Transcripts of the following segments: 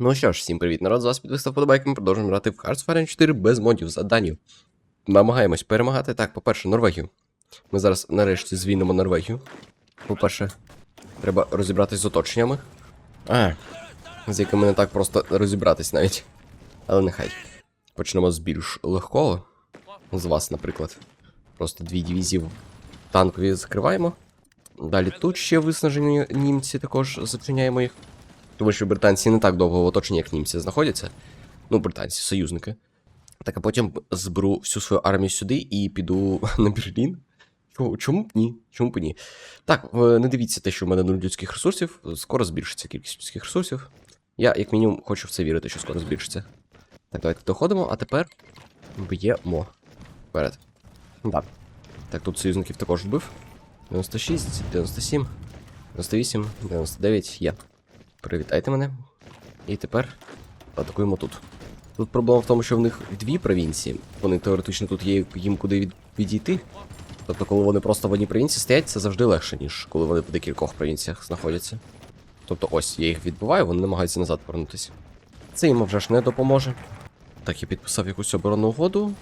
Ну що ж, всім привіт, народ, з вас підвистав подобайки, ми продовжуємо грати в Hearts of Iron 4 без модів, заданів. Намагаємось перемагати. Так, по-перше, Норвегію. Ми зараз нарешті звільнимо Норвегію. По-перше, треба розібратись з оточеннями. А, з якими не так просто розібратись навіть. Але нехай. Почнемо з більш легкого. З вас, наприклад. Просто дві дивізії танкові закриваємо. Далі тут ще виснажені німці, також зачиняємо їх. Тому що британці не так довго в оточенні, як німці знаходяться. Ну, британці, союзники. Так, а потім зберу всю свою армію сюди і піду на Берлін. Чому, б ні? Чому б ні? Так, не дивіться те, що в мене нуль людських ресурсів. Скоро збільшиться кількість людських ресурсів. Я, як мінімум, хочу в це вірити, що скоро збільшиться. Так, давайте доходимо, а тепер б'ємо. Вперед. Да. Так, тут союзників також вбив. 96, 97, 98, 99 є. Привітайте мене. І тепер атакуємо тут. Тут проблема в тому, що в них дві провінції. Вони теоретично тут є їм куди від... відійти. Тобто, коли вони просто в одній провінції стоять, це завжди легше, ніж коли вони в декількох провінціях знаходяться. Тобто ось, я їх відбиваю, вони намагаються назад повернутися. Це їм вже ж не допоможе. Так, я підписав якусь оборонну угоду.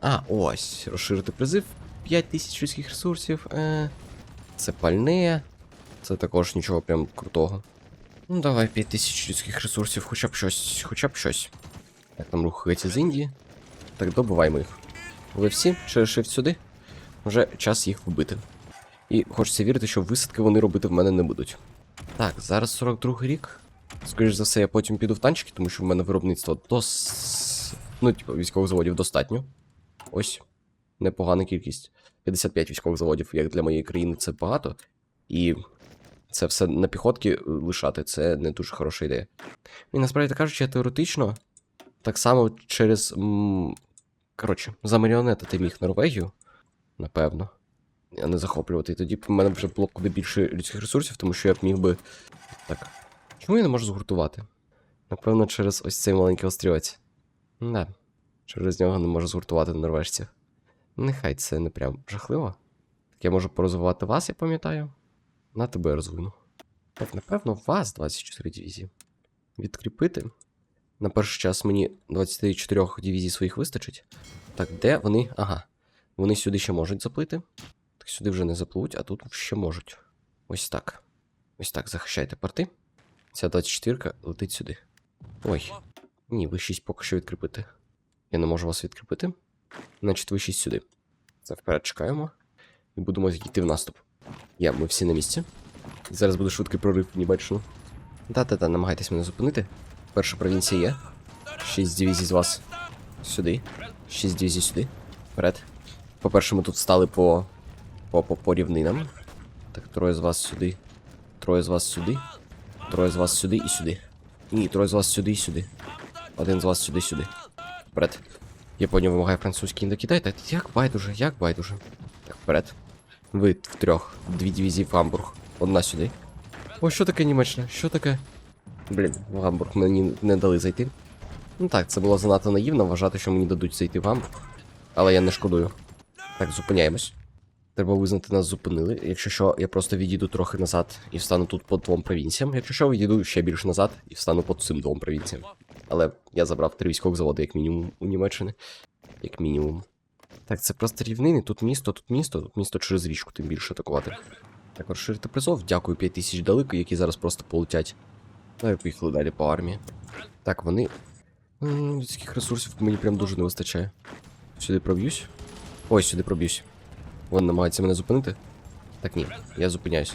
А, ось, розширити призив. 5000 людських ресурсів. Е, це пальне. Це також нічого прям крутого. Ну, давай 5000 людських ресурсів, хоча б щось, хоча б щось. Так, там рухається з Індії. Так, добиваємо їх. Ви всі через shift сюди. Вже час їх вбити. І хочеться вірити, що висадки вони робити в мене не будуть. Так, зараз 42 рік. Скоріше за все, я потім піду в танчики, тому що в мене виробництво дос... Ну, типу, військових заводів достатньо. Ось. Непогана кількість. 55 військових заводів, як для моєї країни, це багато. І це все на піхотки лишати, це не дуже хороша ідея. І насправді кажучи, теоретично, так само через. Коротше, замаріонетити міг Норвегію, напевно. А не захоплювати. І тоді в мене вже було куди більше людських ресурсів, тому що я б міг би. Так. Чому я не можу згуртувати? Напевно, через ось цей маленький острівець. Да. Через нього не можу згуртувати норвежців. Нехай це не прям жахливо. Так я можу порозвивати вас, я пам'ятаю. На тебе я розвину. Так, напевно, вас 24 дивізії. Відкріпити. На перший час мені 24 дивізій своїх вистачить. Так, де вони? Ага. Вони сюди ще можуть заплити. Так сюди вже не запливуть, а тут ще можуть. Ось так. Ось так, захищайте порти. Ця 24 летить сюди. Ой. Ні, ви 6 поки що відкріпити. Я не можу вас відкріпити. Значить, ви 6 сюди. Це вперед чекаємо. І будемо йти в наступ. Я, ми всі на місці. Зараз буде швидкий прорив в Німеччину. Та-та-та, намагайтесь мене зупинити. Перша провінція є. Шість дивізій з вас сюди. Шість дивізій сюди. Вперед. По-перше, ми тут стали по. по, по, по рівнинам. Так, троє з вас сюди. Троє з вас сюди. Троє з вас сюди і сюди. Ні, троє з вас сюди і сюди. Один з вас сюди сюди. Вперед. Японія вимагає французький індокитай. Так як байдуже, як байдуже. Так, вперед. Ви втрьох. Дві дивізії в Гамбург. Одна сюди. О, що таке Німеччина? Що таке? Блін, в Гамбург мені не дали зайти. Ну так, це було занадто наївно вважати, що мені дадуть зайти в Гамбург. Але я не шкодую. Так, зупиняємось. Треба визнати, нас зупинили. Якщо що, я просто відійду трохи назад і встану тут по двом провінціям. Якщо що, відійду ще більше назад і встану по цим двом провінціям. Але я забрав три військових заводи, як мінімум, у Німеччини. Як мінімум. Так, це просто рівнини, тут місто, тут місто, тут місто через річку, тим більше атакувати. Так, розширити призов, дякую 5000 далеко, які зараз просто полетять. Ну і поїхали далі по армії. Так, вони. Людських ресурсів мені прям дуже не вистачає. Сюди проб'юсь. Ой, сюди проб'юсь. Вони намагаються мене зупинити. Так ні, я зупиняюсь.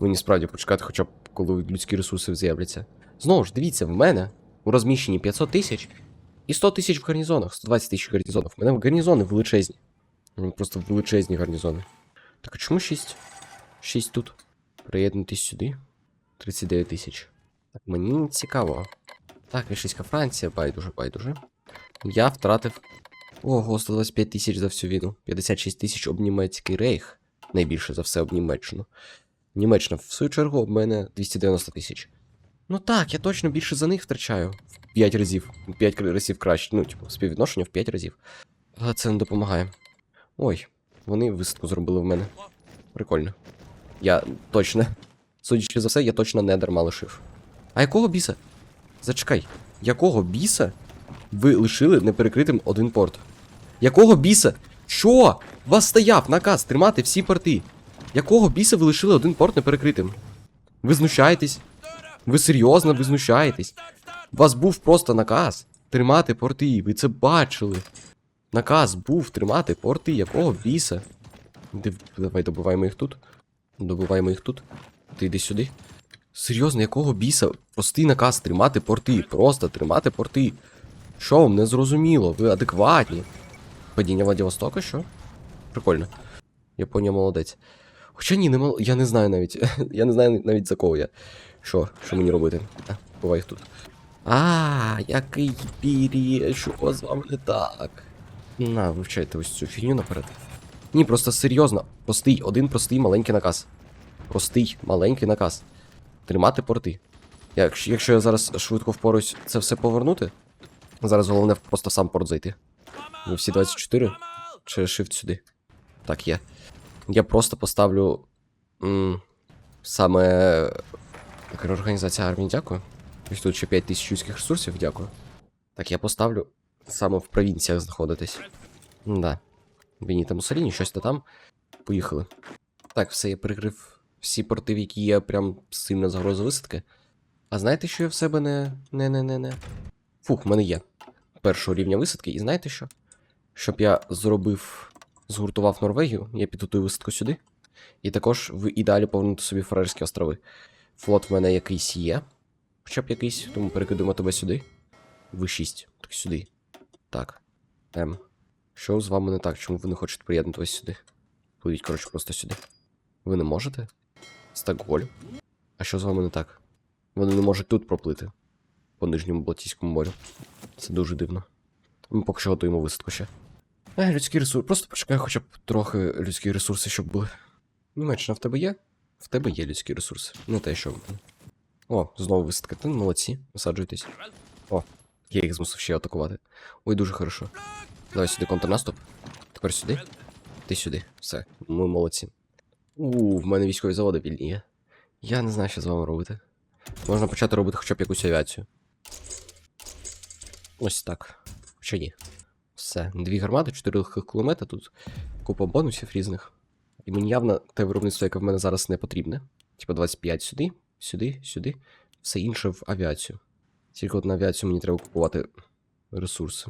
Мені справді почекати, хоча б коли людські ресурси з'являться. Знову ж, дивіться, в мене у розміщенні 500 тисяч і 100 тисяч в гарнізонах, 120 тисяч в гарнізонах. У мене гарнізони величезні. Просто величезні гарнізони. Так а чому 6? 6 тут. Приєднуйтесь сюди. 39 тисяч. Так, мені цікаво. Так, російська Франція, байдуже, байдуже. Я втратив. Ого, 125 тисяч за всю війну. 56 тисяч об німецький рейх. Найбільше за все об. Німеччина, в свою чергу, об мене 290 тисяч. Ну так, я точно більше за них втрачаю. В 5 разів. 5 разів краще. Ну, типу, співвідношення в 5 разів. Але це не допомагає. Ой, вони висадку зробили в мене. Прикольно. Я точно. Судячи за все, я точно не дарма лишив. А якого біса? Зачекай. Якого біса ви лишили неперекритим один порт? Якого біса? Що? Вас стояв наказ тримати всі порти. Якого біса ви лишили один порт неперекритим? Ви знущаєтесь? Ви серйозно ви знущаєтесь? У вас був просто наказ тримати порти, ви це бачили. Наказ був тримати порти, якого біса? Давай добиваємо їх тут. Добиваємо їх тут. Ти йди сюди. Серйозно, якого біса? Простий наказ тримати порти. Просто тримати порти. Що вам не зрозуміло? Ви адекватні. Падіння Владивостока, що? Прикольно. Японія молодець. Хоча ні, не мол... я не знаю навіть. я не знаю навіть за кого я. Що? Що мені робити? А, бувай їх тут. А, який пірі, що з вами не так? На, вивчайте ось цю фігню наперед. Ні, просто серйозно. Простий, один простий маленький наказ. Простий маленький наказ. Тримати порти. Якщо, якщо я зараз швидко впоруюсь це все повернути, зараз головне просто сам порт зайти. Ви всі 24? Чи shift сюди? Так, є. Я просто поставлю. М, саме. Як організація армії, дякую. Ось тут ще 5 тисяч людських ресурсів, дякую. Так, я поставлю саме в провінціях знаходитись. Да. Вініта Мусоліні, щось то там. Поїхали. Так, все, я прикрив всі порти, в які є прям сильна загроза висадки. А знаєте, що я в себе не. не не не не Фух, в мене є. Першого рівня висадки, і знаєте що? Щоб я зробив. згуртував Норвегію, я підготую висадку сюди. І також в ідеалі повернути собі Фарерські острови. Флот в мене якийсь є. Хоча б якийсь, тому перекидуємо тебе сюди. В6. Так сюди. Так. М. Що з вами не так? Чому ви не хочете приєднатися сюди? Пливіть, коротше, просто сюди. Ви не можете? Стокгольм? А що з вами не так? Вони не можуть тут проплити. По нижньому Балтійському морю. Це дуже дивно. Ми поки що готуємо висадку ще. Е, людські ресурси. Просто почекай хоча б трохи людські ресурси, щоб були. Німеччина в тебе є? В тебе є людські ресурси. Не те, що в мене. О, знову висадка. Ти молодці, висаджуйтесь. О, я їх змусив ще атакувати. Ой, дуже хорошо. Давай сюди контрнаступ. Тепер сюди. Ти сюди. Все, ми молодці. У, в мене військові заводи вільні є. Я не знаю, що з вами робити. Можна почати робити хоча б якусь авіацію. Ось так. Хоча ні. Все. Дві гармати, чотири легких кулемета, тут купа бонусів різних. І мені явно те виробництво, яке в мене зараз не потрібне. Типа 25 сюди, сюди, сюди. Все інше в авіацію. Тільки от на авіацію мені треба купувати ресурси.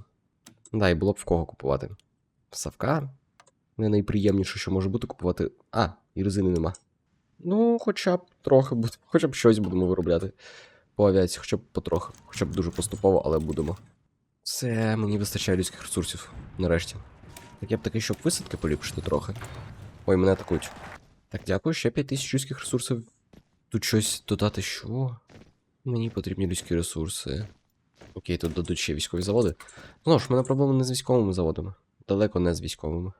Да, і було б в кого купувати. Савка. Не найприємніше, що може бути купувати. А, і резини нема. Ну, хоча б трохи буде, хоча б щось будемо виробляти по авіації, хоча б потрохи, хоча б дуже поступово, але будемо. Це мені вистачає людських ресурсів, нарешті. Так я б такий, щоб висадки поліпшити трохи. Ой, мене атакують. Так, дякую, ще 5000 людських ресурсів. Тут щось додати, що? Мені потрібні людські ресурси. Окей, тут дадуть ще військові заводи. Ну ж, в мене проблеми не з військовими заводами. Далеко не з військовими.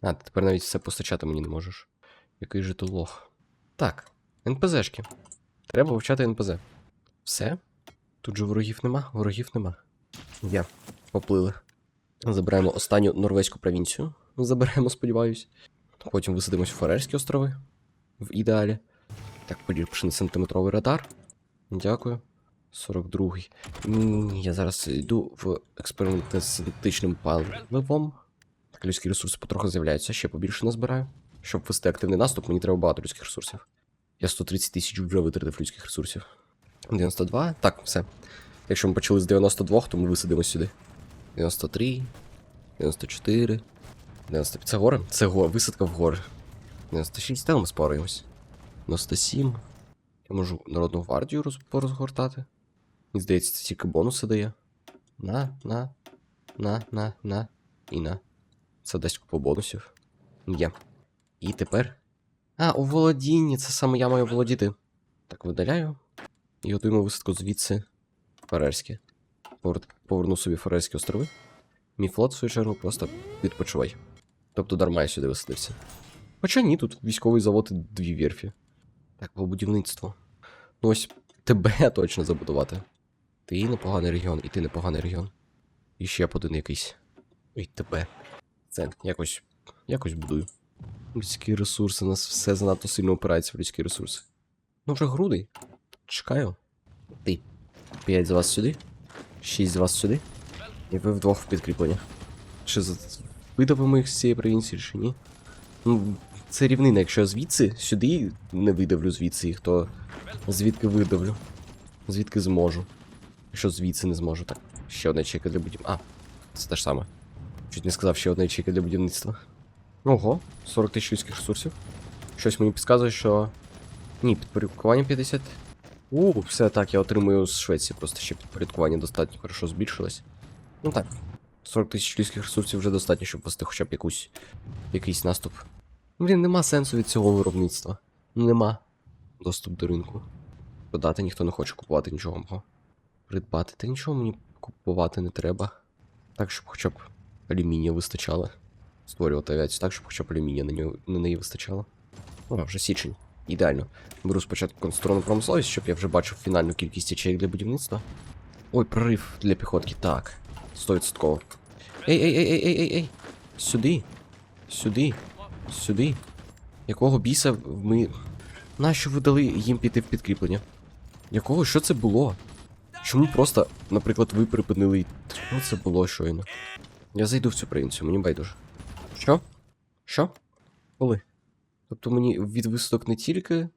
А, ти тепер навіть все постачати мені не можеш. Який же ти лох. Так, НПЗшки. Треба вивчати НПЗ. Все? Тут же ворогів нема, ворогів нема. Я. Поплили. Забираємо останню норвезьку провінцію. Заберемо, сподіваюсь. Потім висадимось у Фарерські острови. В ідеалі. Так, поліпшений сантиметровий радар. Дякую. 42-й. Я зараз йду в експерименти з синтетичним паливом. Так, людські ресурси потроху з'являються, ще побільше назбираю. Щоб вести активний наступ, мені треба багато людських ресурсів. Я 130 тисяч вже витратив людських ресурсів. 92. Так, все. Якщо ми почали з 92, то ми висадимось сюди. 93, 94, 95. Це гори? Це гори. Висадка в гори. 96, та ми спораємось. 97. Я можу народну гвардію роз... порозгортати. Мені здається, це тільки бонуси дає. На, на, на, на, на і на. Це дасть купу бонусів. Є. І тепер. А, у володінні, це саме я маю володіти. Так, видаляю. І готуємо висадку звідси. Фарерське. Повер- Поверну собі Фарерські острови. Мій флот, в свою чергу, просто відпочивай. Тобто дарма я сюди висадився. Хоча ні, тут військовий завод і дві вірфі. Так, по будівництву. Ну ось тебе точно забудувати. Ти непоганий регіон, і ти непоганий регіон. І ще один якийсь. Ой, тебе. Це якось. якось будую. Людські ресурси, у нас все занадто сильно опирається в людські ресурси. Ну вже грудий. Чекаю. Ти. П'ять з вас сюди. Шість з вас сюди. І ви вдвох в підкріплення. Чи з- видавимо їх з цієї провінції, чи ні? Ну, це рівнина, якщо я звідси сюди не видавлю звідси їх, то звідки видавлю? Звідки зможу? Якщо звідси не зможу, так. Ще одна ячейка для будівництва. А, це те ж саме. Чуть не сказав ще одна ячейка для будівництва. Ого, 40 тисяч людських ресурсів. Щось мені підказує, що. Ні, підпорядкування 50. У, все так, я отримую з Швеції, просто ще підпорядкування достатньо хорошо збільшилось. Ну так. 40 тисяч людських ресурсів вже достатньо, щоб вести хоча б якусь якийсь наступ. Блін, нема сенсу від цього виробництва. Нема. Доступ до ринку. Продати ніхто не хоче купувати нічого. Придбати. Та нічого мені купувати не треба. Так, щоб хоча б алюмінія вистачало. Створювати авіацію так, щоб хоча б алюмінія на, нього, на неї вистачало. О, вже січень. Ідеально. Беру спочатку конструктивну промисловість, щоб я вже бачив фінальну кількість ячеїк для будівництва. Ой, прорив для піхотки. Так. 100%. Ей, ей, ей, ей, ей, ей, ей. Сюди. Сюди. Сюди. Якого біса ми. Нащо ви дали їм піти в підкріплення? Якого? Що це було? Чому просто, наприклад, ви припинили. Що це було щойно? Я зайду в цю провінцію, мені байдуже. Що? Що? Коли? Тобто мені від висадок не тільки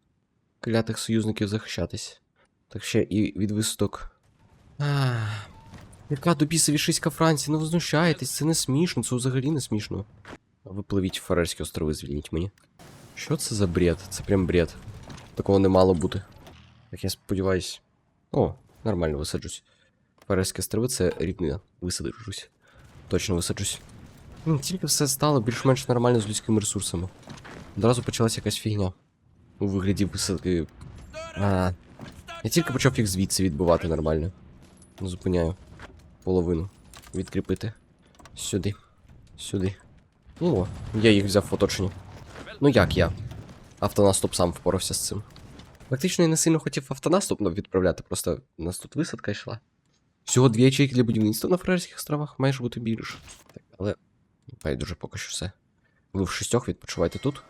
клятих союзників захищатись, так ще і від висадок. Ах, яка до біса вішиська Франція? Ну ви знущаєтесь, це не смішно, це взагалі не смішно. А ви пливіть в Фарерські острови, звільніть мені. Що це за бред? Це прям бред. Такого не мало бути. Так я сподіваюсь. О, нормально висаджусь. Фарерські острови це ріднина. Висаджусь. Точно висаджусь. Ну, Тільки все стало більш-менш нормально з людськими ресурсами. Одразу почалася якась фігня. У вигляді висадки. А, я тільки почав їх звідси відбивати нормально. Зупиняю. Половину. Відкріпити. Сюди. Сюди. О, я їх взяв в оточенні. Ну як я? Автонаступ сам впорався з цим. Фактично я не сильно хотів автонаступ ну, відправляти, просто у нас тут висадка йшла. Всього дві ячейки для будівництва на Фрерських островах, має бути більше. Так, але. Байдуже поки що все. Ви в шістьох відпочивайте тут.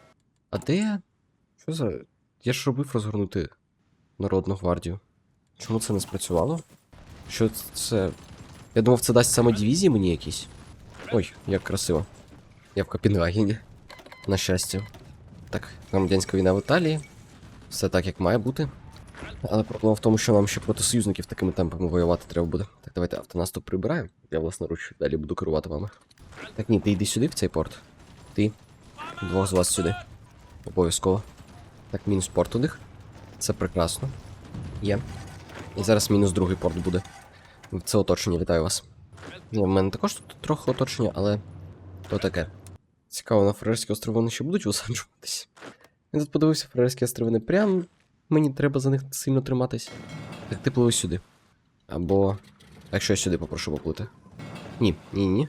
А де я? Що за. Я ж робив розгорнути Народну гвардію. Чому це не спрацювало? Що це. Я думав, це дасть саме дивізії мені якісь. Ой, як красиво. Я в Копенгагені. На щастя. Так, громадянська війна в Італії. Все так, як має бути. Але проблема в тому, що нам ще проти союзників такими темпами воювати треба буде. Так, давайте автонаступ прибираємо. Я власноруч далі буду керувати вами. Так ні, ти йди сюди в цей порт. Ти. Двох з вас сюди. Обов'язково. Так, мінус порт у них. Це прекрасно. Є. І зараз мінус другий порт буде. Це оточення, вітаю вас. Ні, в мене також тут трохи оточення, але. То таке. Цікаво, на Фарерські острови вони ще будуть висаджуватись. Я тут подивився, Фарерські острови не прям. Мені треба за них сильно триматись. Так ти пливи сюди. Або. Якщо я сюди попрошу поплити. Ні, ні, ні.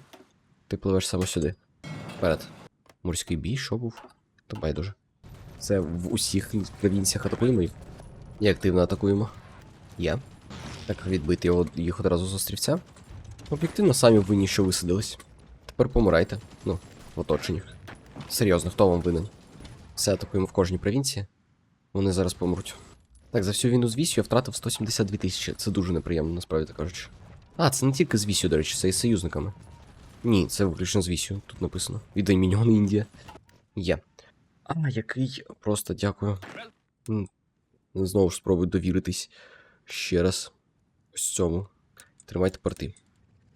Ти пливеш саме сюди. Вперед. Морський бій, що був? То байдуже. Це в усіх провінціях атакуємо їх. І активно атакуємо. Є. Так, відбити його, їх одразу з острівця. Об'єктивно самі винні, що висадились. Тепер помирайте. Ну, в оточенні. Серйозно, хто вам винен? Все атакуємо в кожній провінції. Вони зараз помруть. Так, за всю війну з Вісю я втратив 172 тисячі. Це дуже неприємно, насправді кажучи. А, це не тільки з Вісю, до речі, це і з союзниками. Ні, це виключно з Вісю, тут написано. Віддай міньйони Індія. Є. А, який. Просто дякую. Знову ж спробую довіритись ще раз. Ось цьому. Тримайте порти.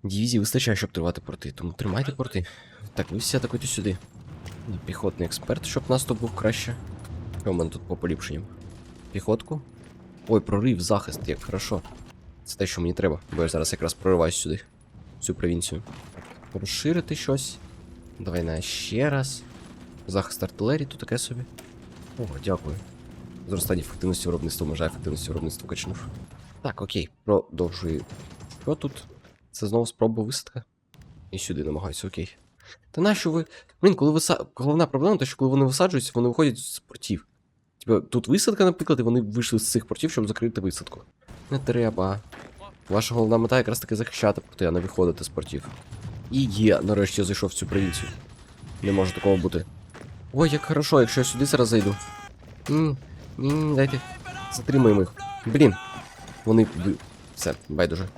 Дивізії вистачає, щоб тривати порти, тому тримайте порти. Так, ви всі атакуйте сюди. Піхотний експерт, щоб наступ був краще. Що в мене тут по поліпшенням? Піхотку. Ой, прорив, захист, як хорошо. Це те, що мені треба, бо я зараз якраз прориваюсь сюди, цю провінцію. Розширити щось. Давай на ще раз. Захист артилерії, тут таке собі. О, дякую. Зростання ефективності виробництва, може ефективності виробництва качнув. Так, окей, продовжую. Що тут? Це знову спроба висадка. І сюди намагаюся, окей. Та нащо ви. Блін, коли виса... головна проблема, те, що коли вони висаджуються, вони виходять з портів. Типа, тут висадка, наприклад, і вони вийшли з цих портів, щоб закрити висадку. Не треба. Ваша головна мета якраз таки захищати порти, а не виходити з портів. І є, нарешті я зайшов в цю провінцію. Не може такого бути. Ой, як хорошо, якщо я сюди зараз зайду. Ні, ні, ні, дайте. Затримаємо їх. Блін. Вони Все, байдуже.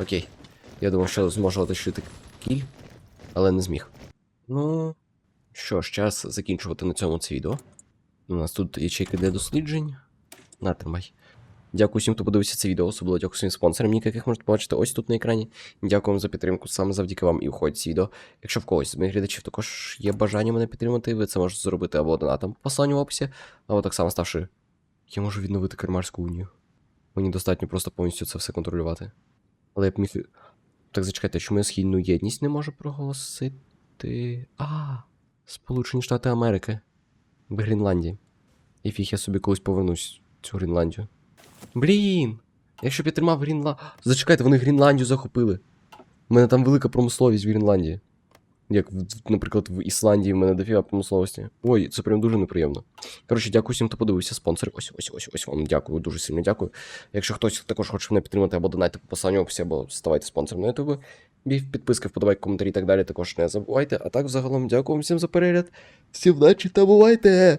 Окей. Я думав, що зможу оточити кіль, але не зміг. Ну. Що ж, час закінчувати на цьому це відео. У нас тут ячейка для досліджень. На, тримай. Дякую всім, хто подивився це відео, особливо дякую своїм спонсорам, яких можете побачити ось тут на екрані. Дякую вам за підтримку, саме завдяки вам і входить це відео. Якщо в когось з моїх глядачів також є бажання мене підтримати, ви це можете зробити або донатом, посиланню в описі, або так само ставши. Я можу відновити Кармарську унію. Мені достатньо просто повністю це все контролювати. Але я б міг. Так зачекайте, чому я східну єдність не можу проголосити. А, Сполучені Штати Америки. В Гренландії. І фіг я собі колись повернусь цю Гренландію. Блін! Якщо б я тримав Гренландію. Зачекайте, вони Гренландію захопили. У мене там велика промисловість в Гренландії. Як, наприклад, в Ісландії в мене дофіга промисловості. Ой, це прям дуже неприємно. Коротше, дякую всім, хто подивився, Спонсор. Ось, ось, ось, ось вам дякую, дуже сильно дякую. Якщо хтось також хоче мене підтримати або донайте по посиланню описі, або ставайте спонсором на ютубі. підписки, вподобайки, коментарі і так далі також не забувайте. А так, взагалом, дякую всім за перегляд. Всім вдачі та бувайте!